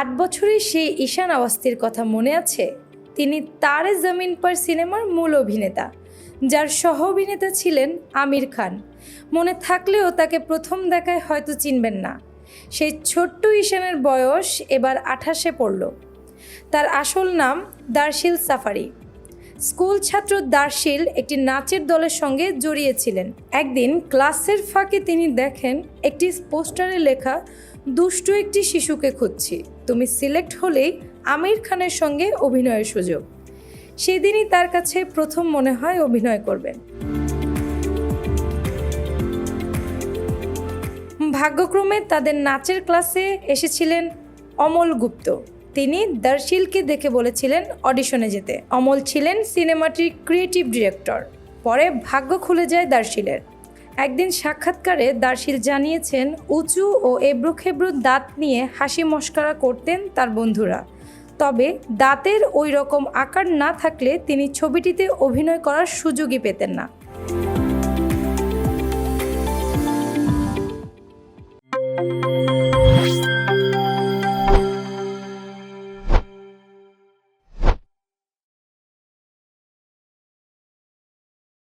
আট বছরের সেই ঈশান আওয়াস্তির কথা মনে আছে? তিনি তারে জমিন পর সিনেমার মূল অভিনেতা, যার সহ অভিনেতা ছিলেন আমির খান। মনে থাকলেও তাকে প্রথম দেখায় হয়তো চিনবেন না। সেই ছোট্ট ঈশানের বয়স এবার আঠাশে পড়ল। তার আসল নাম দার্শিল সাফারি। স্কুল ছাত্র দার্শিল একটি নাচের দলের সঙ্গে জড়িয়েছিলেন। একদিন ক্লাসের ফাঁকে তিনি দেখেন একটি পোস্টারে লেখা, দুষ্টু একটি শিশুকে খুঁজছি। তুমি সিলেক্ট হলেই আমির খানের সঙ্গে অভিনয়ের সুযোগ। সেদিনই তার কাছে প্রথম মনে হয় অভিনয় করবেন। ভাগ্যক্রমে তাদের নাচের ক্লাসে এসেছিলেন অমল গুপ্ত। তিনি দার্শিলকে দেখে বলেছিলেন অডিশনে যেতে। অমল ছিলেন সিনেমাটির ক্রিয়েটিভ ডিরেক্টর। পরে ভাগ্য খুলে যায় দার্শিলের। একদিন সাক্ষাৎকারে দার্শিল জানিয়েছেন, উঁচু ও এব্রোখেব্রো দাঁত নিয়ে হাসি মস্করা করতেন তার বন্ধুরা। তবে দাঁতের ওই রকম আকার না থাকলে তিনি ছবিটিতে অভিনয় করার সুযোগই পেতেন না।